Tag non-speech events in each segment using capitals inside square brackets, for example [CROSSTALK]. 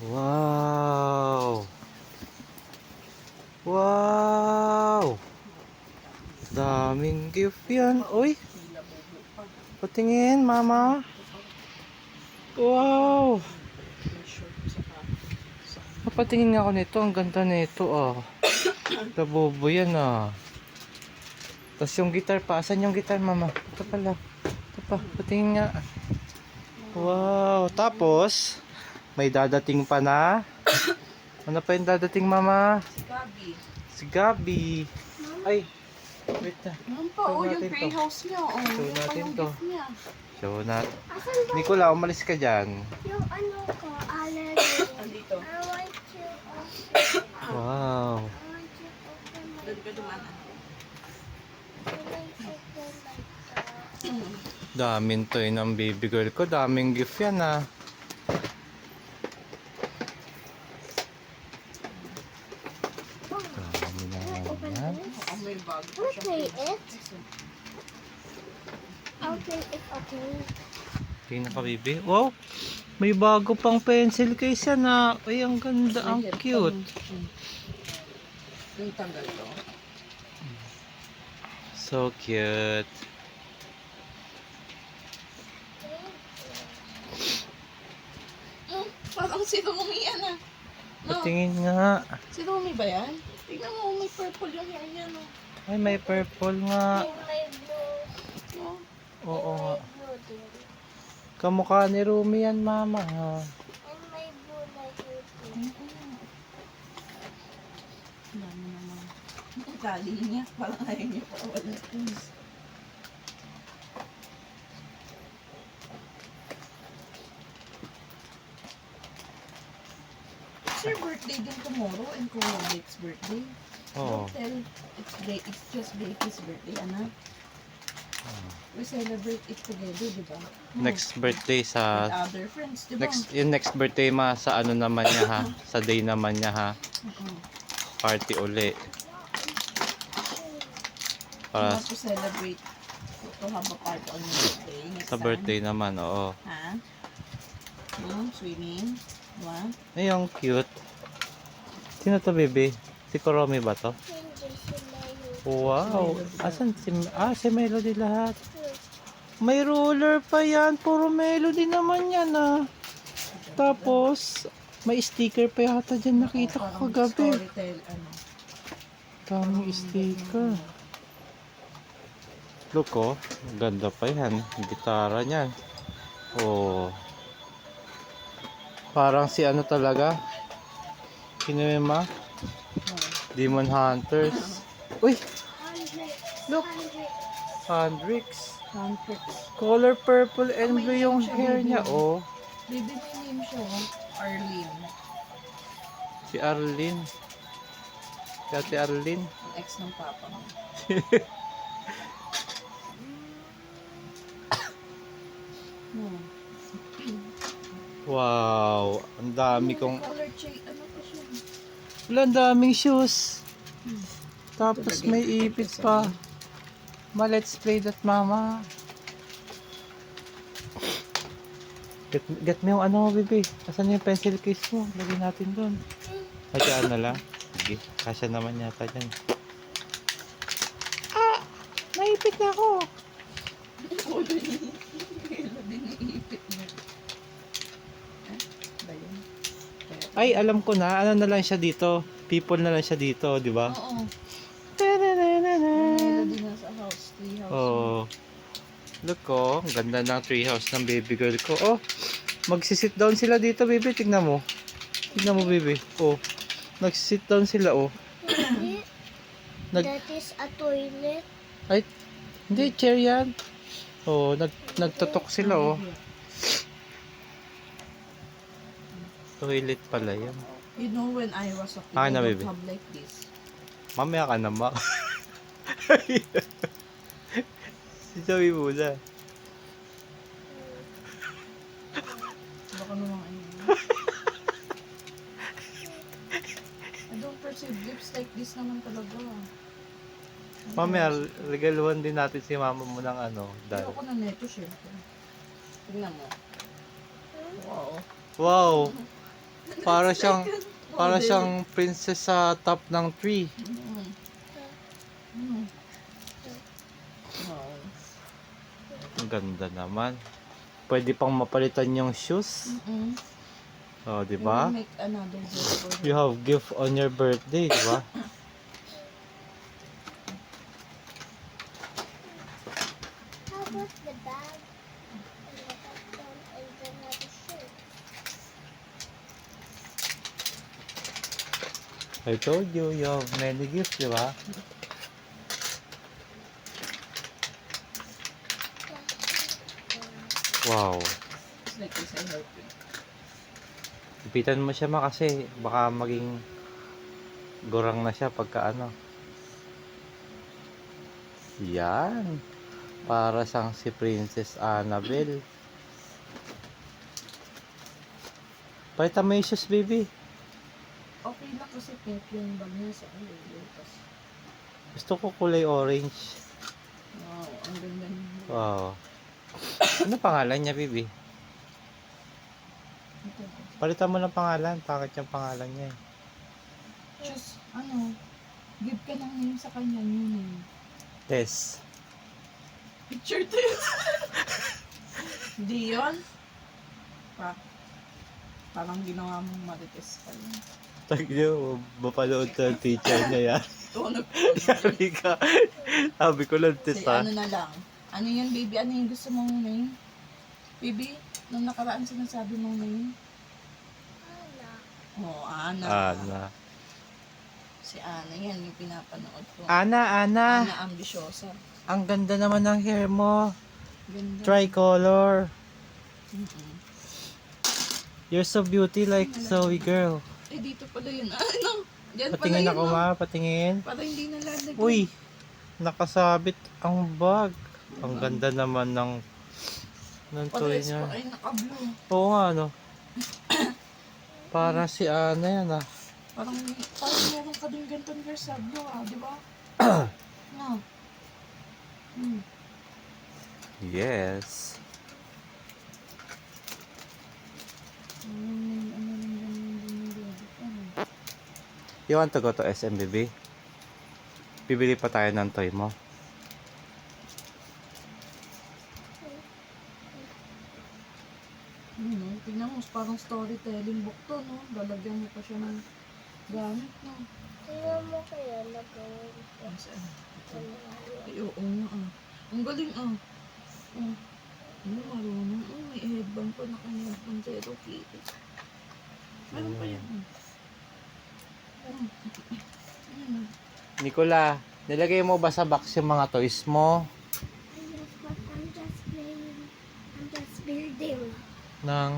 Wow! Wow! Daming gift yan. Uy! Patingin, mama. Wow! Papatingin nga ako nito. Ang ganda nito, ah. [COUGHS] Labobo yan, ah. Tapos yung guitar pa. Asan yung guitar, mama? Ito pala. Ito pa. Patingin nga. Wow! Tapos, may dadating pa na. Ano pa yung dadating, mama? Gabi. Si Gabi. Ay, wait na. Yan pa, Show oh, yung natin to. tree house niya. Oh, Show pa natin yung to. niya. So, na... Asan ba Nicola, umalis ka dyan. yung ano ko? Allergy. Andito. I want to open. Wow. I want to open my Doon ka to ng baby girl ko. Daming gift yan, ah. Dami na Open yan. this. Oh, may bag pa I'll siya. play it. I'll play it, okay? Tingnan ka, baby. Wow! May bago pang pencil case yan, ah. Ay, ang ganda. Ang cute. Yung tanggal to. So cute. Parang sino mo yan ah. No, Patingin nga. sino mo ba yan? Tingnan mo, may purple yung hair niya no. Ay, may purple nga. Blue. no? Oo nga. My blue, dear. Kamukha ni Rumi yan, mama. ha? And my blue. Ang dami naman. Tali niya, parang ayaw niya pa wala. It's your birthday din tomorrow and Kuya Blake's birthday. Oo. Don't tell it's just Blake's birthday, anak. We celebrate it together, di ba? Hmm. Next birthday With sa... other friends, di ba? Next, yung next birthday ma sa ano naman niya ha. Sa day naman niya ha. Mhm. Party uli. You Para want to celebrate to have a part on your birthday. Next sa time. birthday naman, oo. Ha? Hmm, swimming? What? Ay, ang cute. Sino to, baby? Si Kuromi ba to? Wow! Asan si... Ah, si Melody lahat. May roller pa yan. Puro Melody naman yan ah. Tapos, may sticker pa yata dyan nakita ko kagabi. Daming sticker. Look oh, ganda pa yan. Gitara niyan. Oh. Parang si ano talaga. Sino yun ma? Demon Hunters. Uy. Look. Hendrix. Handpicks. Color purple and blue yung hair niya. Oh, Baby, may name siya, oh. Arlene. si Arlene. Si Ate Arlene. Ang ex ng papa mo. [COUGHS] Wow, ang dami kong... Color change. Ano pa siya? Wala, ang daming shoes. Tapos may ipit pa. Ma, let's play that, mama. Get, get me yung ano mo, baby. Asan yung pencil case mo? Lagyan natin doon. Hayaan na lang. Sige, kasya naman yata dyan. Ah! Naipit na ako. [LAUGHS] Color niya. Kailan din iipit niya. Eh, ba yun? Kaya- Ay, alam ko na. Ano na lang siya dito. People na lang siya dito, di ba? Oo. Melody na sa house. Tree house. Oh. Look oh, ang ganda ng treehouse ng baby girl ko. Oh, magsisit down sila dito, baby. Tignan mo. Tignan mo, baby. Oh, nagsisit down sila, oh. Hindi. [CLEARS THROAT] Nag, That is a toilet. ay, hindi, chair yan. Oh, nag, nagtutok sila, oh. Toilet pala yan. You know when I was a kid, Ah, I na, don't have like this. Mamaya ka na, ma. [LAUGHS] si Zoe muna. Baka naman ano. I don't perceive lips like this naman talaga. Mamaya, regaluhan din natin si mama mo ng ano, dahil. Ayoko na neto, syempre. Tingnan mo. Wow. Wow! Para siyang, para siyang princess sa top ng tree. Ang ganda naman. Pwede pang mapalitan yung shoes. Mm-mm. Oh, di ba? make another for. You have gift on your birthday, di ba? [COUGHS] How about the bag? And the button and then have a shirt. I told you, you have many gifts, di ba? Wow. Like. Ipitan mo siya ma kasi baka maging gurang na siya pagka ano. Yan. Para sang si Princess Annabelle. Palitan mo yung shoes, baby. Okay lang kasi pink yung bag niya sa ano. Tapos, Gusto ko kulay orange. wow, ang ganda niya. Wow. Ano pangalan niya? Ito. Palitan mo ng pangalan. Pangit yung pangalan niya. eh. Just, ano, give ka ng name sa kanya, new name. Tess. Picture to. [LAUGHS] Dion? Pa. Parang ginawa mong marites pa yun. Tag niyo, mapalood sa teacher niya yan. Tunog. Sabi ka. Sabi ko lang, Say, ano na lang. Ano yun, baby? Ano yung gusto mong name? Baby, nung nakaraan sinasabi mong name? Anna. Oo, oh, Ana. Ana. Si Ana yan, yung pinapanood ko. Ana, Ana. Ana ambisyosa. Ang ganda naman ng hair mo. Ganda. Tricolor. Mm-mm. You're so beauty like Zoe girl. Eh, dito pala yun. [LAUGHS] Ah, Ano? Diyan pala Patingin yun. ako no? ma, patingin. Para hindi nalalagyan. Uy, nakasabit ang bag. Ang ganda naman ng ng toy Pares niya. pa ay naka-blue. Oo nga, no. [COUGHS] Para si Ana yan ah. Parang, parang meron ka din ganitong girl sa blue ah, di ba? [COUGHS] no. Hmm. Yes. Hmm, ano lang ganyan din yung baby ko, no? You want to go to SMBB? Bibili pa tayo ng toy mo. Hmm, no? Tingnan mo, parang storytelling book to, no? Lalagyan mo pa siya ng gamit, no? Tingnan mo kaya nagawin Yan, saan? sa Ay, oo nga, ah. Ang galing, ah. Oh. Ano, marunong. Oh, may headband pa na kanya ng Zero Kitty. Meron pa yan. ah. Nicola, nilagay mo ba sa box yung mga toys mo? Yes, but I'm just playing. I'm just building. Ng...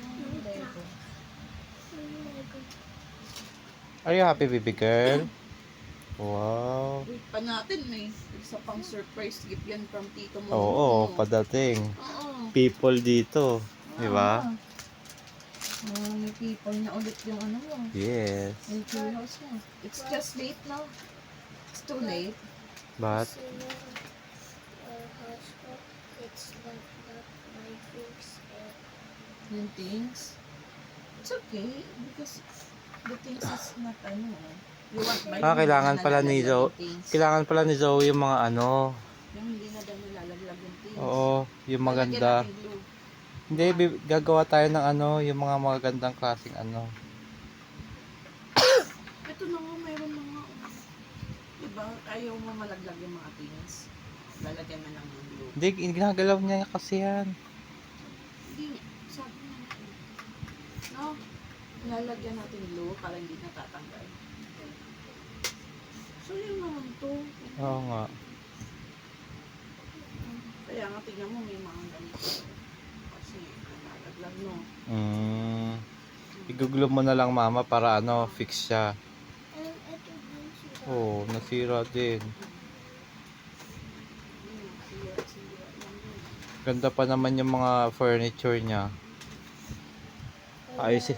Ang Lego. My God. Are you happy, baby girl? Wow. Wait pa natin, may isa pang surprise gift yan from Tito mo. Oo, padating. Oo. People dito. Di ba? May people na ulit yung ano mo. Yes. Yung house mo. It's just late now. It's too late. But, it's like not my things. Yung things. It's okay. Because the things is not ano. You want by ah, kailangan pala ni Zoe, kailangan pala ni Zoe yung mga ano. Yung hindi na daw nilalaglag yung things. Oo, yung maganda. natin glue. Hindi, gagawa tayo ng ano, yung mga magagandang klaseng ano. [COUGHS] Ito na nga, mayroon na nga. Diba? Ayaw mo malaglag yung mga things. Lalagyan na lang ng glue. Hindi, ginagalaw niya kasi yan. Hindi, sabi na natin. No? Lalagyan natin glue para hindi natatanggal. So, yun naman to. Oo nga. Kaya nga tingnan mo may mga ganito. Kasi nalaglag no. Mm. Igugulo mo na lang mama para ano, fix siya. Oo, oh, nasira din. Ganda pa naman yung mga furniture niya. Ayusin,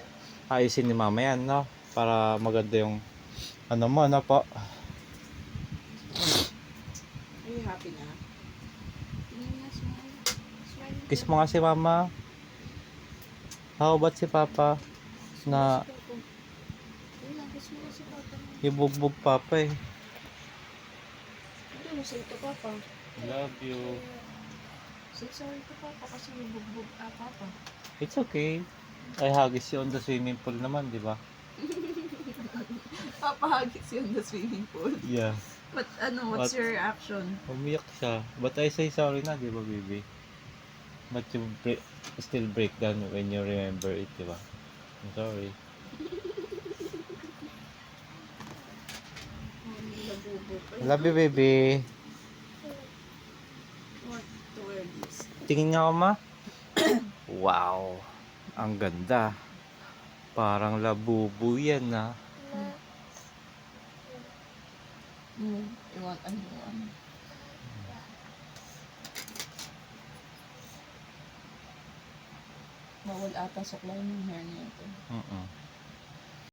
ayusin ni mama yan, no? Para maganda yung ano mo, ano po? Are you happy na? Kiss mo nga si mama. How about si papa? Na papa. ibugbog papa eh. Hindi mo say to papa. Love you. Say sorry to papa kasi nabugbog ah papa. It's okay. I hagis you on the swimming pool naman, di ba? [LAUGHS] Papahagis yun the swimming pool. Yeah. But ano, what's What? your reaction? Umiyak siya. But I say sorry na, di ba, baby? But you break, still break down when you remember it, di ba? I'm sorry. Love you, baby. What to wear this? Tingin nga ako, ma. [COUGHS] wow. Ang ganda. Parang labubu yan, ah. Na, Hmm, you want ano, ano. Bawal ata suklay ng hair niya ito. Oo.